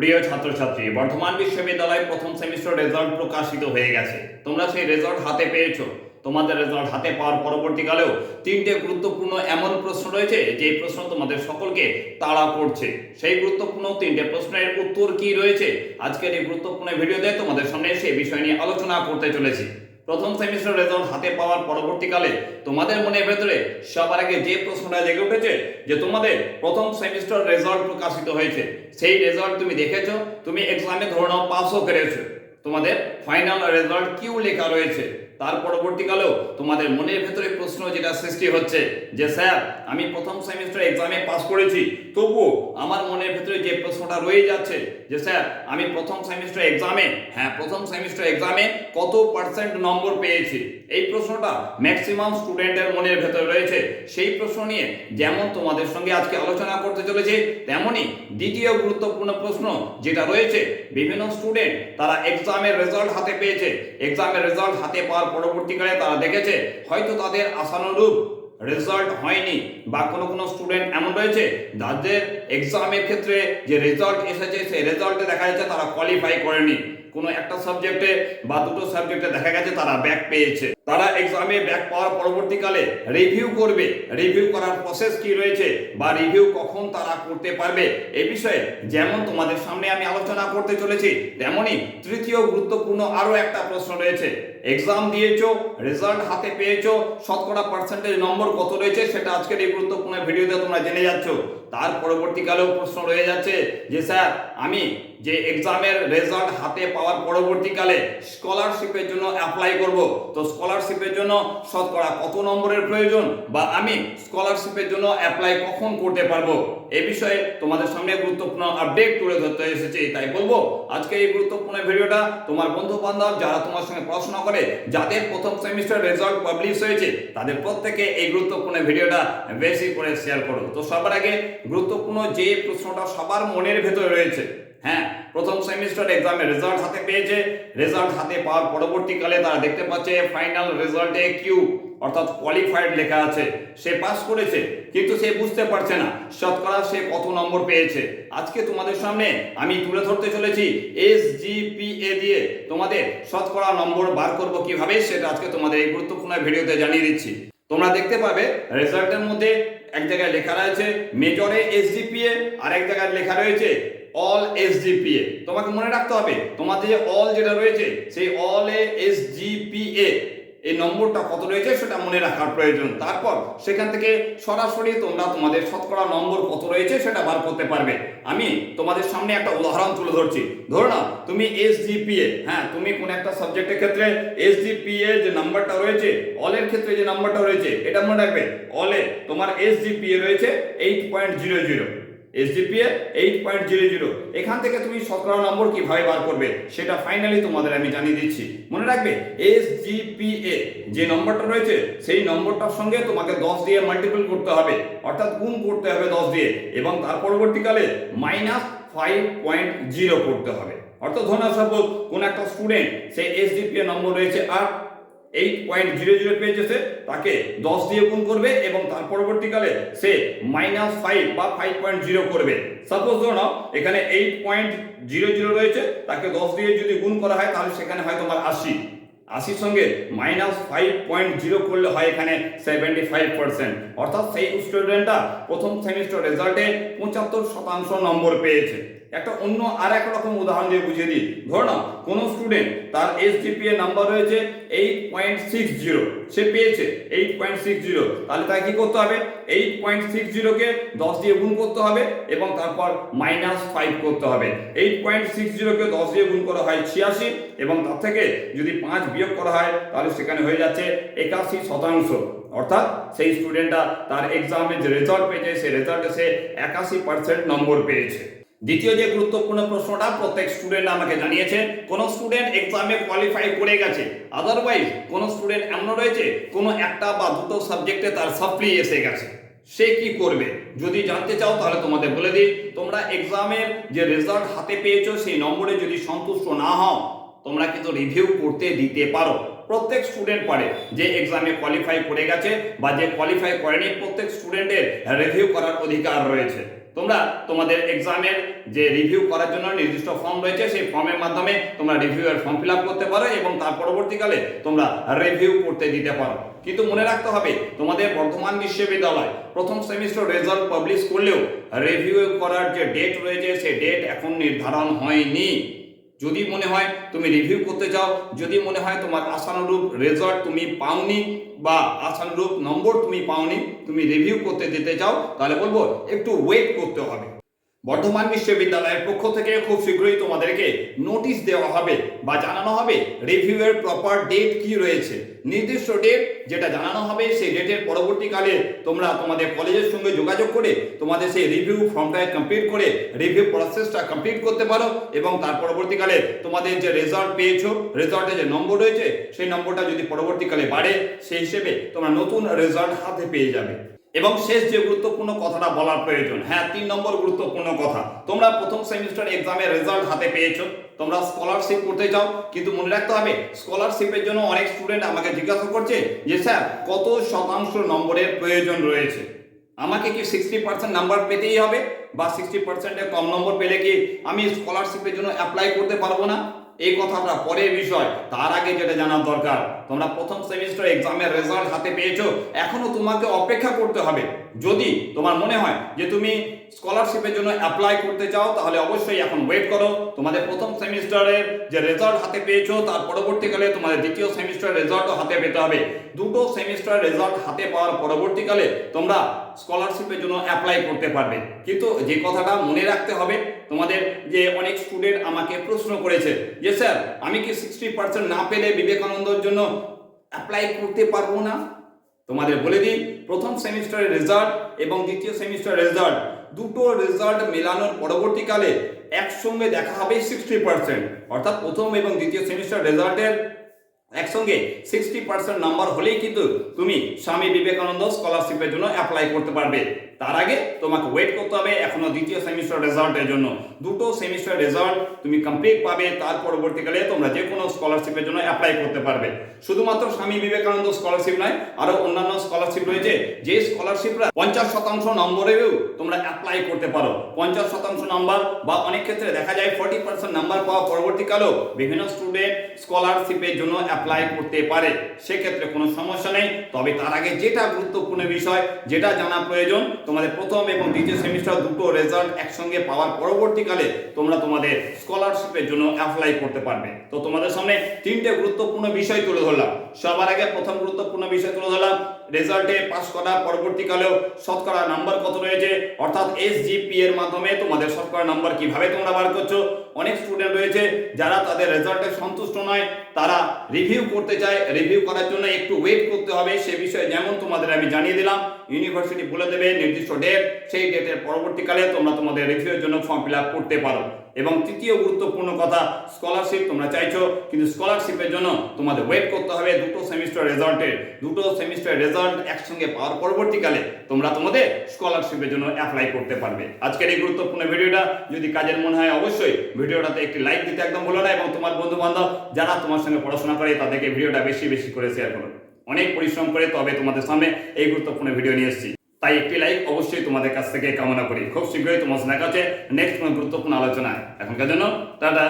প্রিয় ছাত্রছাত্রী, বর্ধমান বিশ্ববিদ্যালয় প্রথম সেমিস্টার রেজাল্ট প্রকাশিত হয়ে গেছে। তোমরা সেই রেজাল্ট হাতে পেয়েছ। তোমাদের রেজাল্ট হাতে পাওয়ার পরবর্তীকালেও তিনটে গুরুত্বপূর্ণ এমন প্রশ্ন রয়েছে, যে প্রশ্ন তোমাদের সকলকে তাড়া করছে। সেই গুরুত্বপূর্ণ তিনটে প্রশ্নের উত্তর কি রয়েছে? আজকের এই গুরুত্বপূর্ণ ভিডিওতে তোমাদের সামনে এসে বিষয় নিয়ে আলোচনা করতে চলেছি। প্রথম সেমিস্টার রেজাল্ট হাতে পাওয়ার পরবর্তীকালে তোমাদের মনের ভেতরে সবার আগে যে প্রশ্নটা জেগে উঠেছে যে তোমাদের প্রথম সেমিস্টার রেজাল্ট প্রকাশিত হয়েছে, সেই রেজাল্ট তুমি দেখেছ, তুমি এক্সামে ধরে নাও পাসও করেছ। তোমাদের ফাইনাল রেজাল্ট কিউ লেখা রয়েছে। তার পরবর্তীকালেও তোমাদের মনের ভেতরে প্রশ্ন যেটা সৃষ্টি হচ্ছে যে, স্যার, আমি প্রথম সেমিস্টার এক্সামে পাস করেছি। তবুও আমার মনের ভেতরে যে প্রশ্নটা রয়ে যাচ্ছে যে, স্যার, আমি প্রথম সেমিস্টার এক্সামে হ্যাঁ প্রথম সেমিস্টার এক্সামে কত পার্সেন্ট নম্বর পেয়েছি? এই প্রশ্নটা ম্যাক্সিমাম স্টুডেন্টের মনের ভেতরে রয়েছে। সেই প্রশ্ন নিয়ে যেমন তোমাদের সঙ্গে আজকে আলোচনা করতে চলেছে তেমনই দ্বিতীয় গুরুত্বপূর্ণ প্রশ্ন যেটা রয়েছে, বিভিন্ন স্টুডেন্ট তারা এক্সামের রেজাল্ট হাতে পেয়েছে। এক্সামের রেজাল্ট হাতে পাওয়ার পরবর্তীকালে তারা দেখেছে, হয়তো তাদের আশানুরূপ রেজাল্ট হয়নি বা কোনো কোনো স্টুডেন্ট এমন রয়েছে যাদের এক্সামের ক্ষেত্রে যে রেজাল্ট এসেছে, সেই রেজাল্টে দেখা যাচ্ছে তারা কোয়ালিফাই করেনি। কোনো একটা সাবজেক্টে বা দুটো সাবজেক্টে দেখা গেছে তারা ব্যাক পেয়েছে। তারা এক্সামে ব্যাক পাওয়ার পরবর্তীকালে রিভিউ করবে। রিভিউ করার প্রসেস কি রয়েছে বা রিভিউ কখন তারা করতে পারবে এ বিষয়ে যেমন তোমাদের সামনে আমি আলোচনা করতে চলেছি, তেমনি তৃতীয় গুরুত্বপূর্ণ আরও একটা প্রশ্ন রয়েছে। এক্সাম দিয়েছ রেজাল্ট হাতে পেয়েছ, শতকরা পার্সেন্টেজ নম্বর কত রয়েছে সেটা আজকের এই গুরুত্বপূর্ণ ভিডিওতে তোমরা জেনে যাচ্ছ। তার পরবর্তীকালেও প্রশ্ন রয়ে যাচ্ছে যে স্যার, আমি যে এক্সামের রেজাল্ট হাতে পাওয়ার পরবর্তীকালে স্কলারশিপের জন্য অ্যাপ্লাই করব। তো স্কলারশিপের জন্য শতকরা কত নম্বরের প্রয়োজন? বা আমি স্কলারশিপের জন্য অ্যাপ্লাই কখন করতে পারব? এ বিষয়ে তোমাদের সামনে গুরুত্বপূর্ণ আপডেট তুলে ধরতে এসেছি, তাই বলব, আজকে এই গুরুত্বপূর্ণ ভিডিওটা তোমার বন্ধু বান্ধব যারা তোমার সঙ্গে পড়াশোনা করে, যাদের প্রথম সেমিস্টার রেজাল্ট পাবলিশ হয়েছে, তাদের প্রত্যেকে এই গুরুত্বপূর্ণ ভিডিওটা বেশি করে শেয়ার করো। তো সবার আগে গুরুত্বপূর্ণ যে প্রশ্নটা সবার মনের ভেতরে রয়েছে হ্যাঁ প্রথম সেমিস্টার এক্সামে রেজাল্ট হাতে পেয়েছে। রেজাল্ট হাতে পাওয়ার পরবর্তীকালে তারা দেখতে পাচ্ছে ফাইনাল রেজাল্টে কিউ অর্থাৎ কোয়ালিফাইড লেখা আছে। সে পাস করেছে, কিন্তু সে বুঝতে পারছে না। শতকরা সে কত নম্বর পেয়েছে? আজকে তোমাদের সামনে আমি তুলে ধরতে চলেছি এস জিপিএ দিয়ে তোমাদের শতকরা নম্বর বার করব কীভাবে, সেটা আজকে তোমাদের এই গুরুত্বপূর্ণ ভিডিওতে জানিয়ে দিচ্ছি। তোমরা দেখতে পাবে রেজাল্টের মধ্যে এক জায়গায় লেখা রয়েছে মেজরে এসডিপিএ আর এক জায়গায় লেখা রয়েছে অল এসডিপিএ তোমাকে মনে রাখতে হবে, তোমাদের যে অল যেটা রয়েছে, সেই অল এ এসজিপিএ এই নম্বরটা কত রয়েছে সেটা মনে রাখার প্রয়োজন। তারপর সেখান থেকে সরাসরি তোমরা তোমাদের শতকরা নম্বর কত রয়েছে সেটা বার করতে পারবে। আমি তোমাদের সামনে একটা উদাহরণ তুলে ধরছি। ধরো না তুমি এসজিপিএ হ্যাঁ তুমি কোন একটা সাবজেক্টের ক্ষেত্রে এসজিপিএ যে নাম্বারটা রয়েছে অলের ক্ষেত্রে যে নাম্বারটা রয়েছে, এটা মনে রাখবে অলে তোমার এসজিপিএ রয়েছে eight point zero zero SGPA eight point zero zero এখান থেকে তুমি শতকরা নম্বর কীভাবে বার করবে, সেটা ফাইনালি তোমাদের আমি জানিয়ে দিচ্ছি। মনে রাখবে এসজিপিএ যে নম্বরটা রয়েছে, সেই নম্বরটার সঙ্গে তোমাকে দশ দিয়ে মাল্টিপল করতে হবে। অর্থাৎ গুণ করতে হবে দশ দিয়ে, এবং তার পরবর্তীকালে মাইনাস ফাইভ পয়েন্ট জিরো করতে হবে। অর্থাৎ ধরুন সাপোজ কোন একটা স্টুডেন্ট সে এসডিপিএ নম্বর রয়েছে আট এইট পয়েন্ট জিরো জিরো পেয়েছে তাকে দশ দিয়ে গুণ করবে এবং তার পরবর্তীকালে সে মাইনাস ফাইভ বা ফাইভ পয়েন্ট জিরো করবে। সাপোজ ধরো এখানে এইট পয়েন্ট জিরো জিরো রয়েছে, তাকে দশ দিয়ে যদি গুণ করা হয়, তাহলে সেখানে হয় তোমার আশি। আশির সঙ্গে মাইনাস ফাইভ পয়েন্ট জিরো করলে হয় এখানে সেভেন্টি ফাইভ পার্সেন্ট অর্থাৎ সেই স্টুডেন্টটা প্রথম সেমিস্টার রেজাল্টে পঁচাত্তর শতাংশ নম্বর পেয়েছে। একটা অন্য আর এক রকম উদাহরণ দিয়ে বুঝিয়ে দিই। ধরো না কোনো স্টুডেন্ট তার এস এসডিপিএ নাম্বার রয়েছে এইট পয়েন্ট সিক্স জিরো সে পেয়েছে এইট পয়েন্ট সিক্স জিরো তাহলে তাকে কি করতে হবে? এইট পয়েন্ট সিক্স জিরোকে দশ দিয়ে গুণ করতে হবে এবং তারপর মাইনাস ফাইভ করতে হবে। এইট পয়েন্ট সিক্স জিরোকে দশ দিয়ে গুণ করা হয় ছিয়াশি এবং তার থেকে যদি পাঁচ বিয়োগ করা হয়, তাহলে সেখানে হয়ে যাচ্ছে একাশি শতাংশ। অর্থাৎ সেই স্টুডেন্টটা তার এক্সামে যে রেজাল্ট পেয়েছে, সেই রেজাল্টে সে একাশি পার্সেন্ট নম্বর পেয়েছে। দ্বিতীয় যে গুরুত্বপূর্ণ প্রশ্নটা, প্রত্যেক স্টুডেন্ট আমাকে জানিয়েছে, কোন স্টুডেন্ট এক্সামে কোয়ালিফাই করে গেছে। আদারওয়াইজ কোন স্টুডেন্ট এমন রয়েছে, কোনো একটা বা দুটো সাবজেক্টে তার সাপ্লি এসে গেছে। সে কি করবে? যদি জানতে চাও, তাহলে তোমাদের বলে দিই, তোমরা এক্সামের যে রেজাল্ট হাতে পেয়েছ, সেই নম্বরে যদি সন্তুষ্ট না হও, তোমরা কিন্তু রিভিউ করতে দিতে পারো। প্রত্যেক স্টুডেন্ট পারে যে এক্সামে কোয়ালিফাই করে গেছে বা যে কোয়ালিফাই করেনি, প্রত্যেক স্টুডেন্টের রিভিউ করার অধিকার রয়েছে। তোমরা তোমাদের এক্সামের যে রিভিউ করার জন্য নির্দিষ্ট ফর্ম রয়েছে, সেই ফর্মের মাধ্যমে তোমরা রিভিউ এর ফর্ম ফিল করতে পারো এবং তার পরবর্তীকালে তোমরা রিভিউ করতে দিতে পারো। কিন্তু মনে রাখতে হবে, তোমাদের বর্ধমান বিশ্ববিদ্যালয় প্রথম সেমিস্টার রেজাল্ট পাবলিশ করলেও রিভিউ করার যে ডেট রয়েছে, সেই ডেট এখন নির্ধারণ হয়নি। যদি মনে হয় তুমি রিভিউ করতে চাও, যদি মনে হয় তোমার আশানুরূপ রেজাল্ট তুমি পাওনি বা আশানুরূপ নম্বর তুমি পাওনি, তুমি রিভিউ করতে যেতে চাও, তাহলে বলব একটু ওয়েট করতে হবে। বর্ধমান বিশ্ববিদ্যালয়ের পক্ষ থেকে খুব শীঘ্রই তোমাদেরকে নোটিশ দেওয়া হবে বা জানানো হবে রিভিউয়ের প্রপার ডেট কি রয়েছে। নির্দিষ্ট ডেট যেটা জানানো হবে, সেই ডেটের পরবর্তীকালে তোমরা তোমাদের কলেজের সঙ্গে যোগাযোগ করে তোমাদের সেই রিভিউ ফর্মটা কমপ্লিট করে রিভিউ প্রসেসটা কমপ্লিট করতে পারো এবং তার পরবর্তীকালে তোমাদের যে রেজাল্ট পেয়েছ রেজাল্টে যে নম্বর রয়েছে, সেই নম্বরটা যদি পরবর্তীকালে বাড়ে, সেই হিসেবে তোমরা নতুন রেজাল্ট হাতে পেয়ে যাবে। এবং শেষ যে গুরুত্বপূর্ণ কথাটা বলার প্রয়োজন হ্যাঁ তিন নম্বর গুরুত্বপূর্ণ কথা, তোমরা প্রথম সেমিস্টার এক্সামের রেজাল্ট হাতে পেয়েছ, তোমরা স্কলারশিপ করতে চাও, কিন্তু মনে রাখতে হবে স্কলারশিপের জন্য অনেক স্টুডেন্ট আমাকে জিজ্ঞাসা করছে যে, স্যার, কত শতাংশ নম্বরের প্রয়োজন রয়েছে? আমাকে কি সিক্সটি পার্সেন্ট নাম্বার পেতেই হবে? বা সিক্সটি পার্সেন্টের কম নম্বর পেলে কি আমি স্কলারশিপের জন্য অ্যাপ্লাই করতে পারব না? এই কথাটা পরের বিষয়, তার আগে যেটা জানার দরকার, তোমরা প্রথম সেমিস্টার এক্সামের রেজাল্ট হাতে পেয়েছ, এখনও তোমাকে অপেক্ষা করতে হবে। যদি তোমার মনে হয় যে তুমি স্কলারশিপের জন্য অ্যাপ্লাই করতে চাও, তাহলে অবশ্যই এখন ওয়েট করো। তোমাদের প্রথম সেমিস্টারের যে রেজাল্ট হাতে পেয়েছ, তার পরবর্তীকালে তোমাদের দ্বিতীয় সেমিস্টার রেজাল্টও হাতে পেতে হবে। দুটো সেমিস্টার রেজাল্ট হাতে পাওয়ার পরবর্তীকালে তোমরা স্কলারশিপের জন্য অ্যাপ্লাই করতে পারবে। কিন্তু যে কথাটা মনে রাখতে হবে, তোমাদের যে অনেক স্টুডেন্ট আমাকে প্রশ্ন করেছে যে, স্যার, আমি কি সিক্সটি পার্সেন্ট না পেলে বিবেকানন্দর জন্য অ্যাপ্লাই করতে পারব না? তোমাদের বলে দিই, প্রথম সেমিস্টারের রেজাল্ট এবং দ্বিতীয় সেমিস্টার রেজাল্ট দুটো রেজাল্ট মেলানোর পরবর্তীকালে একসঙ্গে দেখা হবে সিক্সটি পার্সেন্ট অর্থাৎ প্রথম এবং দ্বিতীয় সেমিস্টার রেজাল্টের একসঙ্গে সিক্সটি পার্সেন্ট নাম্বার হলেই কিন্তু তুমি স্বামী বিবেকানন্দ স্কলারশিপের জন্য অ্যাপ্লাই করতে পারবে। তার আগে তোমাকে ওয়েট করতে হবে এখনও দ্বিতীয় সেমিস্টার রেজাল্টের জন্য। দুটো সেমিস্টার রেজাল্ট তুমি কমপ্লিট পাবে, তার পরবর্তীকালে তোমরা যে কোনো স্কলারশিপের জন্য অ্যাপ্লাই করতে পারবে। শুধুমাত্র স্বামী বিবেকানন্দ স্কলারশিপ নয়, আরও অন্যান্য স্কলারশিপ রয়েছে। যে স্কলারশিপরা পঞ্চাশ শতাংশ নম্বরেও তোমরা অ্যাপ্লাই করতে পারো। পঞ্চাশ শতাংশ নাম্বার বা অনেক ক্ষেত্রে দেখা যায় ফর্টি পার্সেন্ট নাম্বার পাওয়া পরবর্তীকালেও বিভিন্ন স্টুডেন্ট স্কলারশিপের জন্য অ্যাপ্লাই করতে পারে, সেক্ষেত্রে কোনো সমস্যা নেই। তবে তার আগে যেটা গুরুত্বপূর্ণ বিষয়, যেটা জানা প্রয়োজন, তোমাদের প্রথম এবং দ্বিতীয় সেমিস্টার দুটো রেজাল্ট একসঙ্গে পাওয়ার পরবর্তীকালে তোমরা তোমাদের স্কলারশিপের জন্য অ্যাপ্লাই করতে পারবে। তো তোমাদের সামনে তিনটে গুরুত্বপূর্ণ বিষয় তুলে ধরলাম। সবার আগে প্রথম গুরুত্বপূর্ণ বিষয় তুলে ধরলাম। রেজাল্টে পাস করা পরবর্তীকালেও শতকরা নাম্বার কত রয়েছে? অর্থাৎ এসজিপি এর মাধ্যমে তোমাদের শতকরা নাম্বার কীভাবে তোমরা বার করছ? অনেক স্টুডেন্ট রয়েছে যারা তাদের রেজাল্টে সন্তুষ্ট নয়। তারা রিভিউ করতে চায়। রিভিউ করার জন্য একটু ওয়েট করতে হবে। সে বিষয়ে যেমন তোমাদের আমি জানিয়ে দিলাম। ইউনিভার্সিটি বলে দেবে, নির্দিষ্ট ডেট সেই ডেটের পরবর্তীকালে তোমরা তোমাদের রিভিউর জন্য ফর্ম ফিল করতে পারো। এবং তৃতীয় গুরুত্বপূর্ণ কথা স্কলারশিপ তোমরা চাইছো, কিন্তু স্কলারশিপের জন্য তোমাদের ওয়েট করতে হবে দুটো সেমিস্টার রেজাল্টের দুটো সেমিস্টার রেজাল্ট একসঙ্গে পাওয়ার পরবর্তীকালে তোমরা তোমাদের স্কলারশিপের জন্য অ্যাপ্লাই করতে পারবে। আজকের এই গুরুত্বপূর্ণ ভিডিওটা, যদি কাজের মনে হয় অবশ্যই ভিডিওটাতে একটি লাইক দিতে একদম ভুলো না, এবং তোমার বন্ধু বান্ধব যারা তোমার সঙ্গে পড়াশোনা করে তাদেরকে ভিডিওটা বেশি বেশি করে শেয়ার করো। অনেক পরিশ্রম করে তবে তোমাদের সামনে এই গুরুত্বপূর্ণ ভিডিও নিয়ে এসেছি। তাই একটি লাইক অবশ্যই তোমাদের কাছ থেকে কামনা করি। খুব শীঘ্রই তোমার দেখা হচ্ছে নেক্সট কোনো গুরুত্বপূর্ণ আলোচনায়। এখনকার জন্য, টাটা।